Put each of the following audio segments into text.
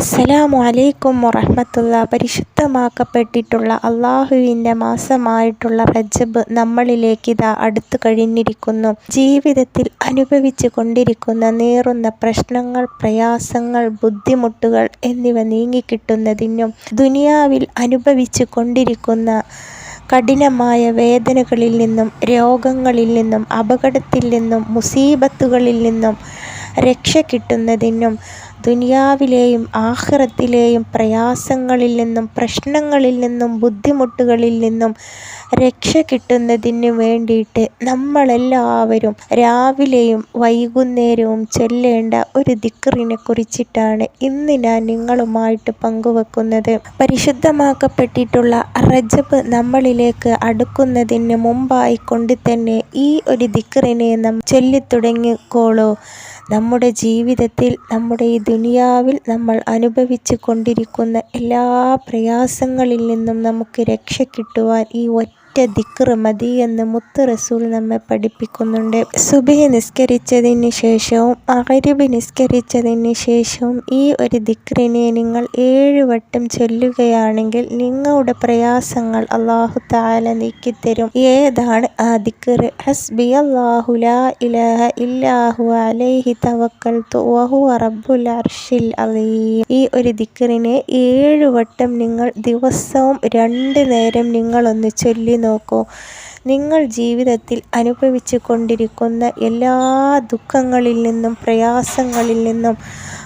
അസ്സലാമു അലൈക്കും വറഹ്മത്തുള്ള പരിശുദ്ധമാക്കപ്പെട്ടിട്ടുള്ള അള്ളാഹുവിന്റെ മാസമായിട്ടുള്ള റജബ് നമ്മളിലേക്ക് ഇതാ അടുത്തു കഴിഞ്ഞിരിക്കുന്നു. ജീവിതത്തിൽ അനുഭവിച്ചു കൊണ്ടിരിക്കുന്ന നേറുന്ന പ്രശ്നങ്ങൾ പ്രയാസങ്ങൾ ബുദ്ധിമുട്ടുകൾ എന്നിവ നീങ്ങിക്കിട്ടുന്നതിനും ദുനിയാവിൽ അനുഭവിച്ചു കൊണ്ടിരിക്കുന്ന കഠിനമായ വേദനകളിൽ നിന്നും രോഗങ്ങളിൽ നിന്നും അപകടത്തിൽ നിന്നും മുസീബത്തുകളിൽ നിന്നും രക്ഷ കിട്ടുന്നതിനും ദുനിയാവിലെയും ആഹ്റത്തിലെയും പ്രയാസങ്ങളിൽ നിന്നും പ്രശ്നങ്ങളിൽ നിന്നും ബുദ്ധിമുട്ടുകളിൽ നിന്നും രക്ഷ കിട്ടുന്നതിന് വേണ്ടിയിട്ട് നമ്മളെല്ലാവരും രാവിലെയും വൈകുന്നേരവും ചൊല്ലേണ്ട ഒരു ദിക്കറിനെ കുറിച്ചിട്ടാണ് ഇന്ന് ഞാൻ നിങ്ങളുമായിട്ട് പങ്കുവെക്കുന്നത്. പരിശുദ്ധമാക്കപ്പെട്ടിട്ടുള്ള റജബ് നമ്മളിലേക്ക് അടുക്കുന്നതിന് മുമ്പായിക്കൊണ്ട് തന്നെ ഈ ഒരു ദിക്കറിനെ നാം ചൊല്ലിത്തുടങ്ങിക്കോളൂ. നമ്മുടെ ജീവിതത്തിൽ നമ്മുടെ ഈ ദുനിയാവിൽ നമ്മൾ അനുഭവിച്ചു കൊണ്ടിരിക്കുന്ന എല്ലാ പ്രയാസങ്ങളിൽ നിന്നും നമുക്ക് രക്ഷ കിട്ടുവാൻ ഈ ഒറ്റ ദിക്റ് മതി എന്ന് മുത്ത് റസൂൽ നമ്മെ പഠിപ്പിക്കുന്നുണ്ട്. സുബഹി നിസ്കരിച്ചതിന് ശേഷവും മഗ്‌രിബ് നിസ്കരിച്ചതിന് ശേഷവും ഈ ഒരു ദിക്റിനെ നിങ്ങൾ ഏഴ് വട്ടം ചൊല്ലുകയാണെങ്കിൽ നിങ്ങളുടെ പ്രയാസങ്ങൾ അള്ളാഹു താല നീക്കിത്തരും ഏതാണ് ആ ദിക്റ് ഹസ്ബിയല്ലാഹു ലാ ഇലാഹ ഇല്ലാഹു അലൈഹി തവക്കൽതു വഹുവ റബ്ബുൽ അർശിൽ അലീം. ഈ ഒരു ദിക്റിനെ ഏഴ് വട്ടം നിങ്ങൾ ദിവസവും രണ്ട് നേരം നിങ്ങളൊന്ന് ചൊല്ലി നോക്കൂ. നിങ്ങൾ ജീവിതത്തിൽ അനുഭവിച്ചു കൊണ്ടിരിക്കുന്ന എല്ലാ ദുഃഖങ്ങളിൽ നിന്നും പ്രയാസങ്ങളിൽ നിന്നും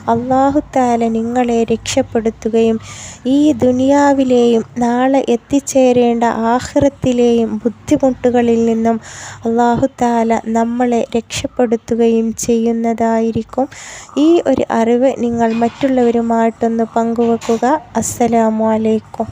അള്ളാഹുത്താല നിങ്ങളെ രക്ഷപ്പെടുത്തുകയും ഈ ദുനിയാവിലെയും നാളെ എത്തിച്ചേരേണ്ട ആഖിറത്തിലെയും ബുദ്ധിമുട്ടുകളിൽ നിന്നും അള്ളാഹുത്താല നമ്മളെ രക്ഷപ്പെടുത്തുകയും ചെയ്യുന്നതായിരിക്കും. ഈ ഒരു അറിവ് നിങ്ങൾ മറ്റുള്ളവരുമായിട്ടൊന്ന് പങ്കുവെക്കുക. അസ്സലാമു അലൈക്കും.